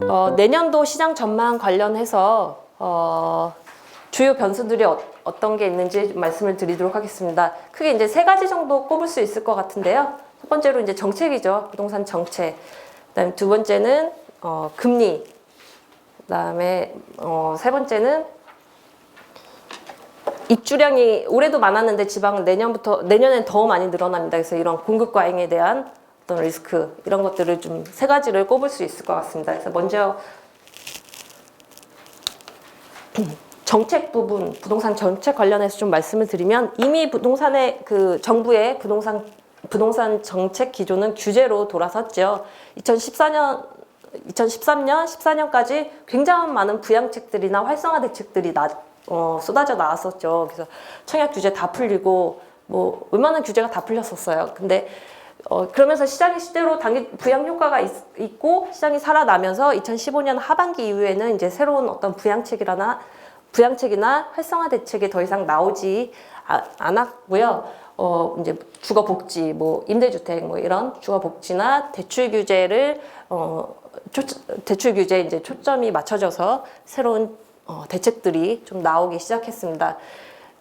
어, 내년도 시장 전망 관련해서 어, 주요 변수들이 어, 어떤 게 있는지 좀 말씀을 드리도록 하겠습니다. 크게 이제 세 가지 정도 꼽을 수 있을 것 같은데요. 첫 번째로 이제 정책이죠. 부동산 정책. 그다음에 두 번째는 어, 금리. 그다음에 어, 세 번째는 입주량이 올해도 많았는데 지방은 내년부터 내년엔 더 많이 늘어납니다. 그래서 이런 공급 과잉에 대한 어떤 리스크 이런 것들을 좀 세 가지를 꼽을 수 있을 것 같습니다. 그래서 먼저 정책 부분, 부동산 정책 관련해서 좀 말씀을 드리면 이미 부동산의 그 정부의 부동산 부동산 정책 기조는 규제로 돌아섰죠. 2014년 2013년, 14년까지 굉장히 많은 부양책들이나 활성화 대책들이 나, 어, 쏟아져 나왔었죠. 그래서 청약 규제 다 풀리고 뭐 웬만한 규제가 다 풀렸었어요. 근데 어, 그러면서 시장이 시대로 단기 부양 효과가 있, 고 시장이 살아나면서 2015년 하반기 이후에는 이제 새로운 어떤 부양책이라나 부양책이나 활성화 대책이 더 이상 나오지 아- 않았고요. 어, 이제 주거 복지, 뭐 임대주택 뭐 이런 주거 복지나 대출 규제를 어, 초, 대출 규제 이제 초점이 맞춰져서 새로운 어, 대책들이 좀 나오기 시작했습니다.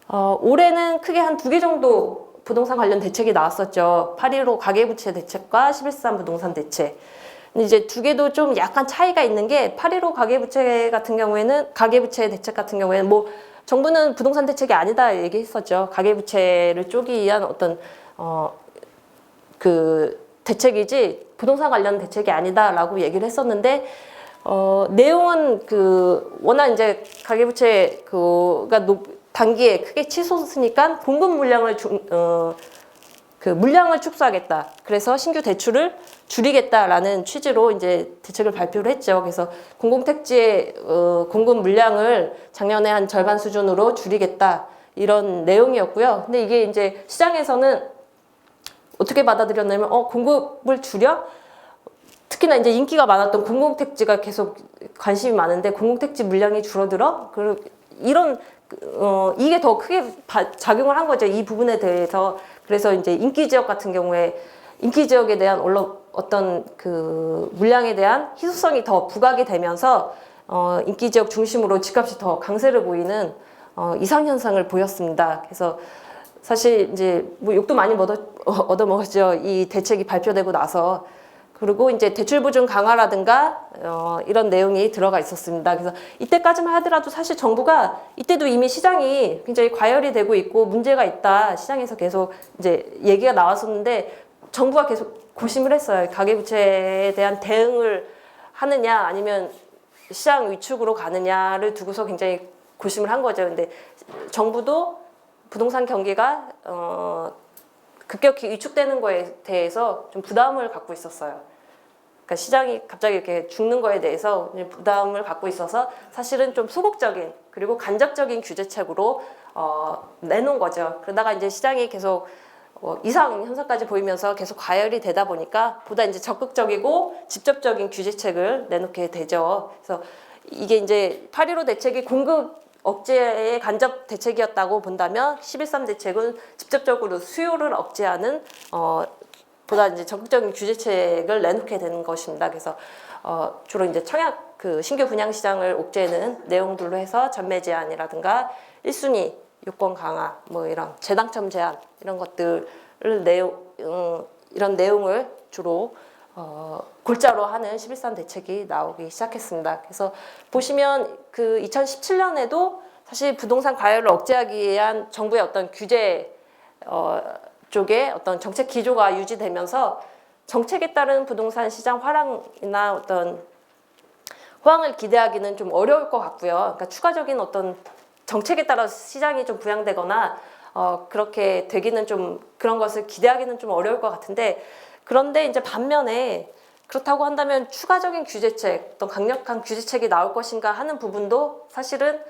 어, 올해는 크게 한 두 개 정도 부동산 관련 대책이 나왔었죠. 8.15 가계부채 대책과 11.3 부동산 대책. 이제 두 개도 좀 약간 차이가 있는 게 8.15 가계부채 같은 경우에는 가계부채 대책 같은 경우에는 뭐 정부는 부동산 대책이 아니다 얘기했었죠. 가계부채를 쪼기 위한 어떤 어그 대책이지 부동산 관련 대책이 아니다라고 얘기를 했었는데 어 내용은 그 워낙 이제 가계부채 그가 높 단기에 크게 치솟으니까 공급 물량을 중, 어, 그 물량을 축소하겠다. 그래서 신규 대출을 줄이겠다라는 취지로 이제 대책을 발표를 했죠. 그래서 공공택지의 어, 공급 물량을 작년에 한 절반 수준으로 줄이겠다 이런 내용이었고요. 근데 이게 이제 시장에서는 어떻게 받아들였냐면 어 공급을 줄여 특히나 이제 인기가 많았던 공공택지가 계속 관심이 많은데 공공택지 물량이 줄어들어 그리고 이런 어 이게 더 크게 바- 작용을 한 거죠 이 부분에 대해서. 그래서 이제 인기 지역 같은 경우에 인기 지역에 대한 올라 어떤 그 물량에 대한 희소성이 더 부각이 되면서 어 인기 지역 중심으로 집값이 더 강세를 보이는 어 이상 현상을 보였습니다. 그래서 사실 이제 뭐 욕도 많이 얻어 얻어 먹었죠. 이 대책이 발표되고 나서 그리고 이제 대출 보증 강화라든가 어, 이런 내용이 들어가 있었습니다. 그래서 이때까지만 하더라도 사실 정부가 이때도 이미 시장이 굉장히 과열이 되고 있고 문제가 있다 시장에서 계속 이제 얘기가 나왔었는데 정부가 계속 고심을 했어요. 가계부채에 대한 대응을 하느냐 아니면 시장 위축으로 가느냐를 두고서 굉장히 고심을 한 거죠. 근데 정부도 부동산 경기가 어, 급격히 위축되는 거에 대해서 좀 부담을 갖고 있었어요. 그러니까 시장이 갑자기 이렇게 죽는 거에 대해서 부담을 갖고 있어서 사실은 좀 소극적인 그리고 간접적인 규제책으로 어, 내놓은 거죠. 그러다가 이제 시장이 계속 어, 이상 현상까지 보이면서 계속 과열이 되다 보니까 보다 이제 적극적이고 직접적인 규제책을 내놓게 되죠. 그래서 이게 이제 8.15 대책이 공급 억제의 간접 대책이었다고 본다면 11.3 대책은 직접적으로 수요를 억제하는 어, 보다 이제 적극적인 규제책을 내놓게 되는 것입니다. 그래서 어, 주로 이제 청약 그 신규 분양 시장을 옥죄는 내용들로 해서 전매 제한이라든가 1순위 요건 강화 뭐 이런 재당첨 제한 이런 것들을 내용 음, 이런 내용을 주로 어, 골자로 하는 11.3 대책이 나오기 시작했습니다. 그래서 보시면 그 2017년에도 사실 부동산 과열을 억제하기 위한 정부의 어떤 규제 어, 쪽에 어떤 정책 기조가 유지되면서 정책에 따른 부동산 시장 화랑이나 어떤 호황을 기대하기는 좀 어려울 것 같고요. 그러니까 추가적인 어떤 정책에 따라 시장이 좀 부양되거나 어, 그렇게 되기는 좀 그런 것을 기대하기는 좀 어려울 것 같은데 그런데 이제 반면에 그렇다고 한다면 추가적인 규제책, 어떤 강력한 규제책이 나올 것인가 하는 부분도 사실은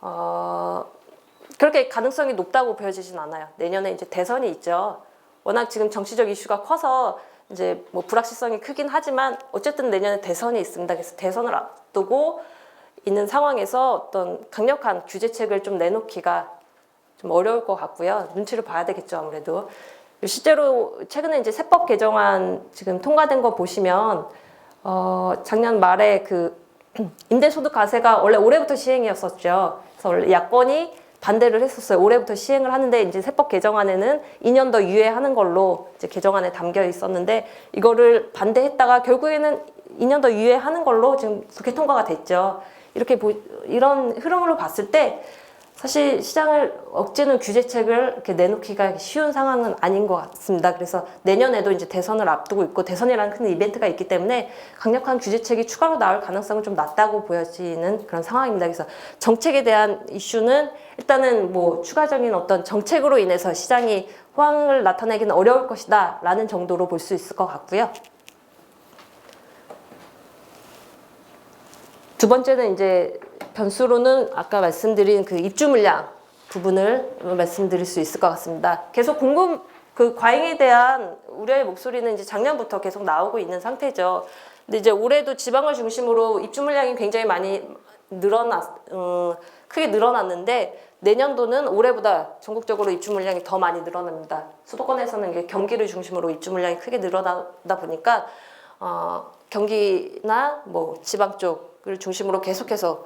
어, 그렇게 가능성이 높다고 보여지진 않아요. 내년에 이제 대선이 있죠. 워낙 지금 정치적 이슈가 커서 이제 뭐 불확실성이 크긴 하지만 어쨌든 내년에 대선이 있습니다. 그래서 대선을 앞두고 있는 상황에서 어떤 강력한 규제책을 좀 내놓기가 좀 어려울 것 같고요. 눈치를 봐야 되겠죠, 아무래도. 실제로 최근에 이제 세법 개정안 지금 통과된 거 보시면 어, 작년 말에 그 임대소득 과세가 원래 올해부터 시행이었었죠. 그래서 원래 야권이 반대를 했었어요. 올해부터 시행을 하는데 이제 세법 개정안에는 2년 더 유예하는 걸로 이제 개정안에 담겨 있었는데 이거를 반대했다가 결국에는 2년 더 유예하는 걸로 지금 국회 통과가 됐죠. 이렇게 보, 이런 흐름으로 봤을 때 사실 시장을 억제는 규제책을 이렇게 내놓기가 쉬운 상황은 아닌 것 같습니다. 그래서 내년에도 이제 대선을 앞두고 있고 대선이라는 큰 이벤트가 있기 때문에 강력한 규제책이 추가로 나올 가능성은 좀 낮다고 보여지는 그런 상황입니다. 그래서 정책에 대한 이슈는 일단은 뭐 추가적인 어떤 정책으로 인해서 시장이 호황을 나타내기는 어려울 것이다 라는 정도로 볼 수 있을 것 같고요. 두 번째는 이제 변수로는 아까 말씀드린 그 입주 물량 부분을 말씀드릴 수 있을 것 같습니다. 계속 공급 그 과잉에 대한 우려의 목소리는 이제 작년부터 계속 나오고 있는 상태죠. 근데 이제 올해도 지방을 중심으로 입주 물량이 굉장히 많이 늘어났, 어, 크게 늘어났는데 내년도는 올해보다 전국적으로 입주 물량이 더 많이 늘어납니다. 수도권에서는 이게 경기를 중심으로 입주 물량이 크게 늘어나다 보니까 어, 경기나 뭐 지방 쪽을 중심으로 계속해서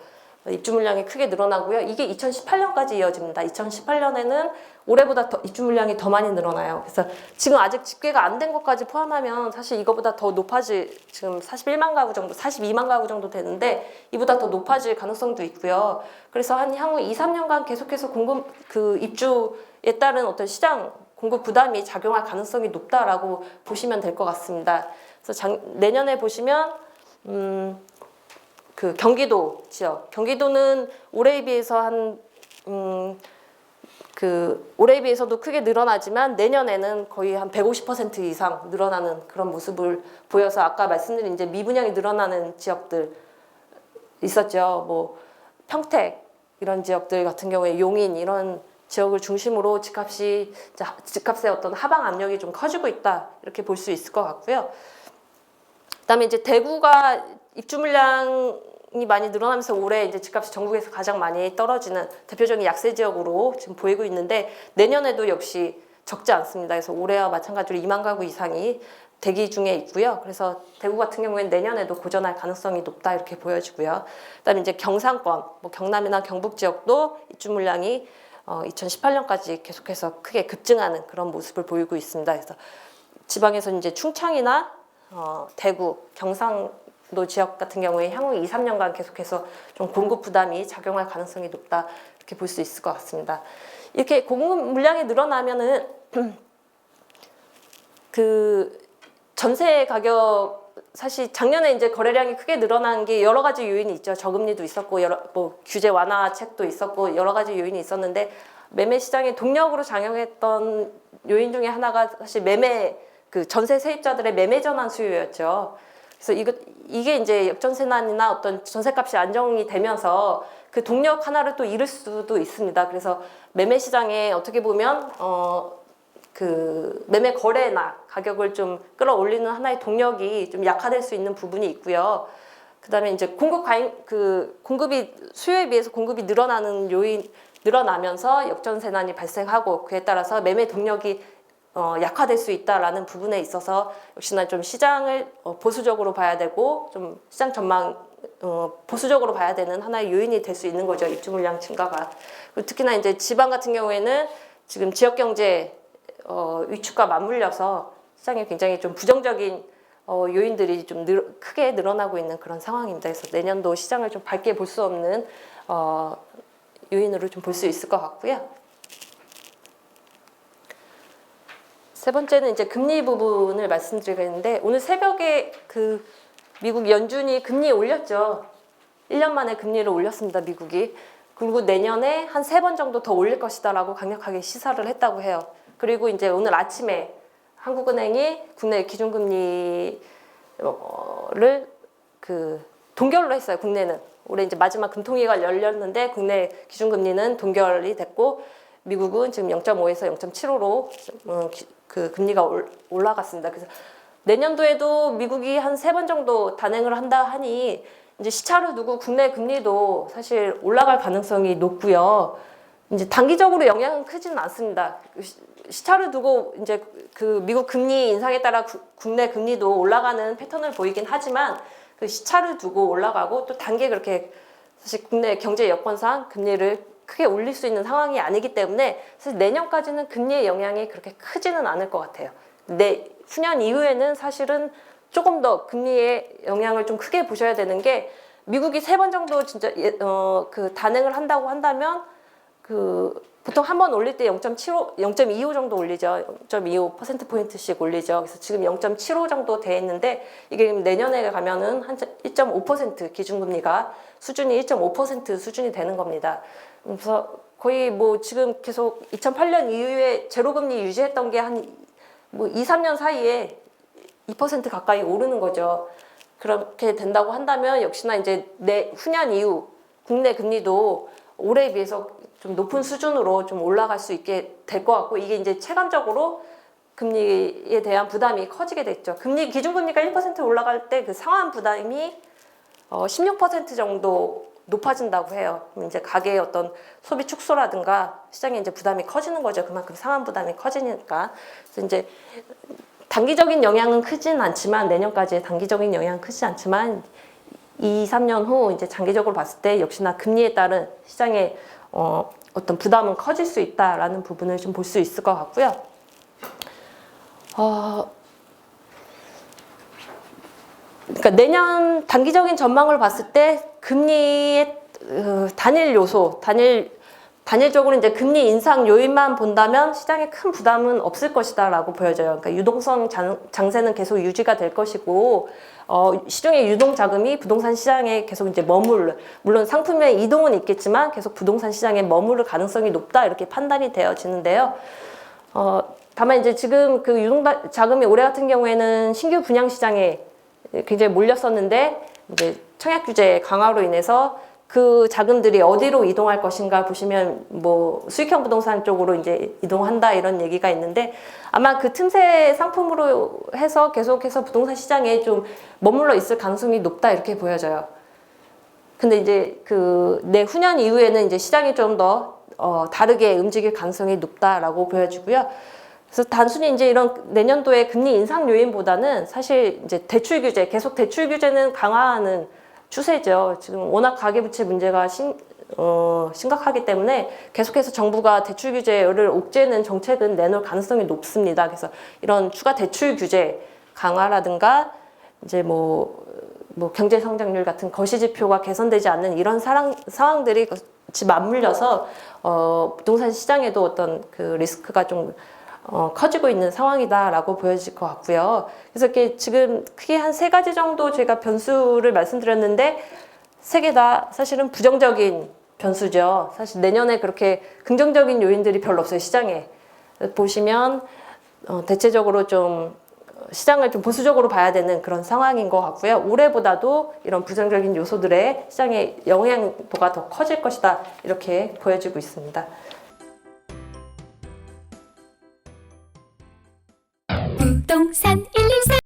입주 물량이 크게 늘어나고요. 이게 2018년까지 이어집니다. 2018년에는 올해보다 더 입주 물량이 더 많이 늘어나요. 그래서 지금 아직 집계가 안 된 것까지 포함하면 사실 이거보다 더 높아질 지금 41만 가구 정도, 42만 가구 정도 되는데 이보다 더 높아질 가능성도 있고요. 그래서 한 향후 2, 3년간 계속해서 공급 그 입주에 따른 어떤 시장 공급 부담이 작용할 가능성이 높다라고 보시면 될 것 같습니다. 그래서 작, 내년에 보시면 음, 그 경기도 지역 경기도는 올해에 비해서 한 음, 그 올해에 비해서도 크게 늘어나지만 내년에는 거의 한 150% 이상 늘어나는 그런 모습을 보여서 아까 말씀드린 이제 미분양이 늘어나는 지역들 있었죠. 뭐 평택 이런 지역들 같은 경우에 용인 이런 지역을 중심으로 집값이 자, 집값의 어떤 하방 압력이 좀 커지고 있다 이렇게 볼 수 있을 것 같고요. 그다음에 이제 대구가 입주 물량이 많이 늘어나면서 올해 이제 집값이 전국에서 가장 많이 떨어지는 대표적인 약세 지역으로 지금 보이고 있는데 내년에도 역시 적지 않습니다. 그래서 올해와 마찬가지로 2만 가구 이상이 대기 중에 있고요. 그래서 대구 같은 경우에는 내년에도 고전할 가능성이 높다 이렇게 보여지고요. 그다음에 이제 경상권, 뭐 경남이나 경북 지역도 입주 물량이 어, 2018년까지 계속해서 크게 급증하는 그런 모습을 보이고 있습니다. 그래서 지방에서 이제 충청이나 어, 대구, 경상도 지역 같은 경우에 향후 2, 3년간 계속해서 좀 공급 부담이 작용할 가능성이 높다 이렇게 볼 수 있을 것 같습니다. 이렇게 공급 물량이 늘어나면은 그 전세 가격 사실 작년에 이제 거래량이 크게 늘어난 게 여러 가지 요인이 있죠. 저금리도 있었고 여러 뭐 규제 완화책도 있었고 여러 가지 요인이 있었는데 매매 시장에 동력으로 작용했던 요인 중에 하나가 사실 매매 그 전세 세입자들의 매매 전환 수요였죠. 그래서 이거 이게 이제 역전세난이나 어떤 전세값이 안정이 되면서 그 동력 하나를 또 잃을 수도 있습니다. 그래서 매매 시장에 어떻게 보면 어 그 매매 거래나 가격을 좀 끌어올리는 하나의 동력이 좀 약화될 수 있는 부분이 있고요. 그다음에 이제 공급 과잉 그 공급이 수요에 비해서 공급이 늘어나는 요인 늘어나면서 역전세난이 발생하고 그에 따라서 매매 동력이 어, 약화될 수 있다라는 부분에 있어서 역시나 좀 시장을 어, 보수적으로 봐야 되고 좀 시장 전망 어, 보수적으로 봐야 되는 하나의 요인이 될 수 있는 거죠 입주 물량 증가가 그리고 특히나 이제 지방 같은 경우에는 지금 지역 경제 어, 위축과 맞물려서 시장에 굉장히 좀 부정적인 어, 요인들이 좀 늘, 크게 늘어나고 있는 그런 상황입니다. 그래서 내년도 시장을 좀 밝게 볼 수 없는 어, 요인으로 좀 볼 수 있을 것 같고요. 세 번째는 이제 금리 부분을 말씀드리겠는데 오늘 새벽에 그 미국 연준이 금리 올렸죠. 1년 만에 금리를 올렸습니다. 미국이. 그리고 내년에 한 세 번 정도 더 올릴 것이다라고 강력하게 시사를 했다고 해요. 그리고 이제 오늘 아침에 한국은행이 국내 기준금리를 그 동결로 했어요. 국내는 올해 이제 마지막 금통위가 열렸는데 국내 기준금리는 동결이 됐고 미국은 지금 0.5에서 0.75로 어, 그 금리가 올, 올라갔습니다. 그래서 내년도에도 미국이 한 세 번 정도 단행을 한다 하니 이제 시차를 두고 국내 금리도 사실 올라갈 가능성이 높고요. 이제 단기적으로 영향은 크지는 않습니다. 시차를 두고 이제 그 미국 금리 인상에 따라 구- 국내 금리도 올라가는 패턴을 보이긴 하지만 그 시차를 두고 올라가고 또 단계 그렇게 사실 국내 경제 여건상 금리를 크게 올릴 수 있는 상황이 아니기 때문에 사실 내년까지는 금리의 영향이 그렇게 크지는 않을 것 같아요. 내 후년 이후에는 사실은 조금 더 금리의 영향을 좀 크게 보셔야 되는 게 미국이 세 번 정도 진짜 예, 어, 그 단행을 한다고 한다면 그 보통 한 번 올릴 때 0.75, 0.25 정도 올리죠. 0.25% 포인트씩 올리죠. 그래서 지금 0.75 정도 돼 있는데 이게 내년에 가면은 한 1.5% 기준금리가 수준이 1.5% 수준이 되는 겁니다. 그래서 거의 뭐 지금 계속 2008년 이후에 제로금리 유지했던 게 한 뭐 2, 3년 사이에 2% 가까이 오르는 거죠. 그렇게 된다고 한다면 역시나 이제 내 후년 이후 국내 금리도 올해에 비해서 좀 높은 수준으로 좀 올라갈 수 있게 될 것 같고 이게 이제 체감적으로 금리에 대한 부담이 커지게 됐죠. 금리 기준금리가 1% 올라갈 때 그 상환 부담이 어, 16% 정도 높아진다고 해요. 이제 가계의 어떤 소비 축소라든가 시장에 이제 부담이 커지는 거죠. 그만큼 상환 부담이 커지니까. 그래서 이제 단기적인 영향은 크진 않지만 내년까지의 단기적인 영향은 크지 않지만 2, 3년 후 이제 장기적으로 봤을 때 역시나 금리에 따른 시장의 어, 어떤 부담은 커질 수 있다라는 부분을 좀 볼 수 있을 것 같고요. 어, 그러니까 내년 단기적인 전망을 봤을 때 금리의 어, 단일 요소, 단일 단일적으로 이제 금리 인상 요인만 본다면 시장에 큰 부담은 없을 것이다라고 보여져요. 그러니까 유동성 장, 장세는 계속 유지가 될 것이고 어, 시중의 유동 자금이 부동산 시장에 계속 이제 머물 물론 상품의 이동은 있겠지만 계속 부동산 시장에 머무를 가능성이 높다 이렇게 판단이 되어지는데요. 어, 다만 이제 지금 그 유동 다- 자금이 올해 같은 경우에는 신규 분양 시장에 굉장히 몰렸었는데 이제 청약 규제 강화로 인해서 그 자금들이 어디로 이동할 것인가 보시면 뭐 수익형 부동산 쪽으로 이제 이동한다 이런 얘기가 있는데 아마 그 틈새 상품으로 해서 계속해서 부동산 시장에 좀 머물러 있을 가능성이 높다 이렇게 보여져요. 근데 이제 그 내후년 이후에는 이제 시장이 좀더 어, 다르게 움직일 가능성이 높다라고 보여지고요. 그래서 단순히 이제 이런 내년도의 금리 인상 요인보다는 사실 이제 대출 규제, 계속 대출 규제는 강화하는 추세죠. 지금 워낙 가계부채 문제가 심, 어, 심각하기 때문에 계속해서 정부가 대출 규제를 옥죄는 정책은 내놓을 가능성이 높습니다. 그래서 이런 추가 대출 규제 강화라든가 이제 뭐, 뭐 경제 성장률 같은 거시 지표가 개선되지 않는 이런 사랑, 상황들이 같이 맞물려서 어, 부동산 시장에도 어떤 그 리스크가 좀 어, 커지고 있는 상황이다라고 보여질 것 같고요. 그래서 이렇게 지금 크게 한 세 가지 정도 제가 변수를 말씀드렸는데 세 개 다 사실은 부정적인 변수죠. 사실 내년에 그렇게 긍정적인 요인들이 별로 없어요 시장에 보시면 어, 대체적으로 좀 시장을 좀 보수적으로 봐야 되는 그런 상황인 것 같고요. 올해보다도 이런 부정적인 요소들의 시장의 영향도가 더 커질 것이다 이렇게 보여지고 있습니다. 동산 113